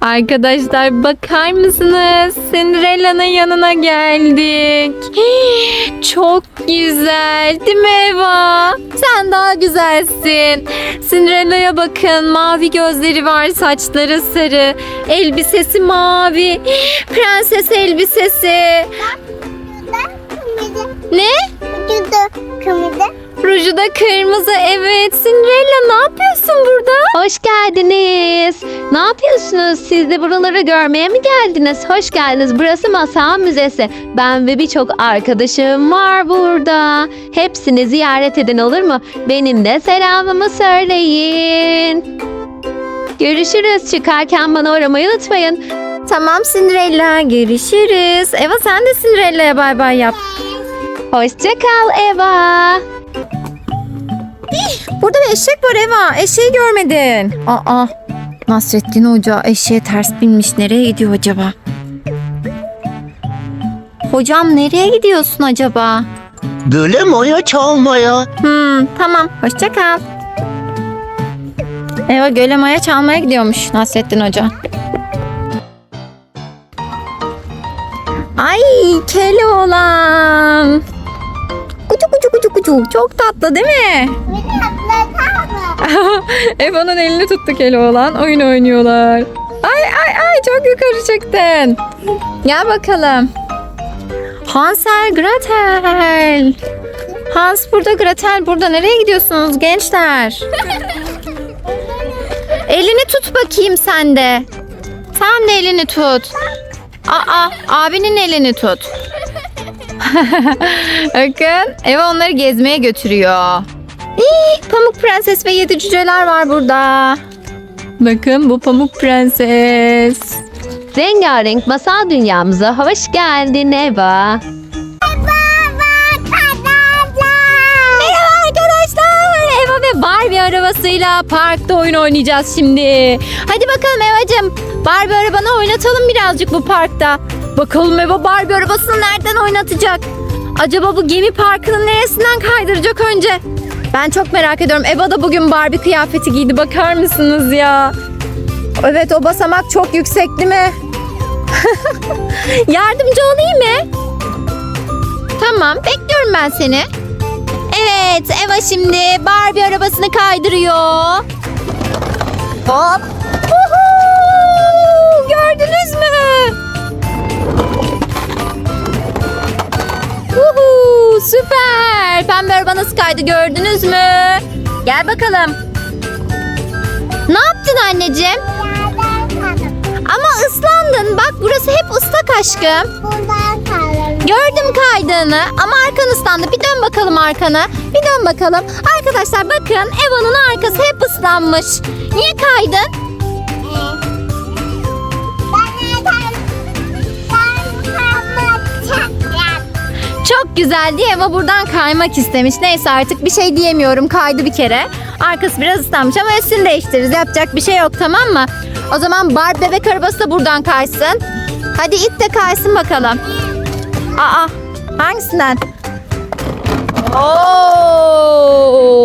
Arkadaşlar bakar mısınız? Cinderella'nın yanına geldik. Çok güzel değil mi Eva? Sen daha güzelsin. Cinderella'ya bakın. Mavi gözleri var, saçları sarı. Elbisesi mavi. Prenses elbisesi. Ne? Kırmızı. Ruju da kırmızı. Evet. Cinderella ne yapıyorsun burada? Hoş geldiniz. Ne yapıyorsunuz? Siz de buraları görmeye mi geldiniz? Hoş geldiniz. Burası Masal Müzesi. Ben ve birçok arkadaşım var burada. Hepsini ziyaret edin olur mu? Benim de selamımı söyleyin. Görüşürüz. Çıkarken bana uğramayı unutmayın. Tamam Cinderella. Görüşürüz. Eva sen de Cinderella'ya bay bay yap. Hoşça kal Eva. Burada bir eşek var Eva. Eşeği görmedin. Aa, Nasrettin Hoca eşeğe ters binmiş. Nereye gidiyor acaba? Hocam nereye gidiyorsun acaba? Böyle maya çalmaya. Hmm, tamam. Hoşça kal. Eva göle maya çalmaya gidiyormuş Nasrettin Hoca. Ay Keloğlan. Kucu. Çok tatlı değil mi? Eva'nın elini tuttu Keloğlan. Oyun oynuyorlar. Ay ay ay çok yukarı çıktın. Gel bakalım. Hansel Gretel. Hans burada Gretel burada. Nereye gidiyorsunuz gençler? elini tut bakayım sen de. Sen de elini tut. Aa abinin elini tut. Bakın Eva onları gezmeye götürüyor. İyi, Pamuk Prenses ve yedi cüceler var burada. Bakın bu Pamuk Prenses. Rengarenk masal dünyamıza hoş geldin Eva. Merhaba arkadaşlar. Eva ve Barbie arabasıyla parkta oyun oynayacağız şimdi. Hadi bakalım Eva'cığım. Barbie arabanı oynatalım birazcık bu parkta. Bakalım Eva Barbie arabasını nereden oynatacak? Acaba bu gemi parkının neresinden kaydıracak önce? Ben çok merak ediyorum. Eva da bugün Barbie kıyafeti giydi. Bakar mısınız ya? Evet o basamak çok yüksek değil mi? Yardımcı olayım mı? Tamam bekliyorum ben seni. Evet Eva şimdi Barbie arabasını kaydırıyor. Hop. Süper. Pembe araba nasıl kaydı gördünüz mü? Gel bakalım. Ne yaptın anneciğim? Ama ıslandın. Bak burası hep ıslak aşkım. Gördüm kaydığını ama arkan ıslandı. Bir dön bakalım arkana. Bir dön bakalım. Arkadaşlar bakın Eva'nın arkası hep ıslanmış. Niye kaydın? Güzeldi Eva buradan kaymak istemiş. Neyse artık bir şey diyemiyorum. Kaydı bir kere. Arkası biraz ıslanmış ama üstünü değiştiririz. Yapacak bir şey yok tamam mı? O zaman Barbie bebek arabası da buradan kaysın. Hadi it de kaysın bakalım. Aa hangisinden? Oo!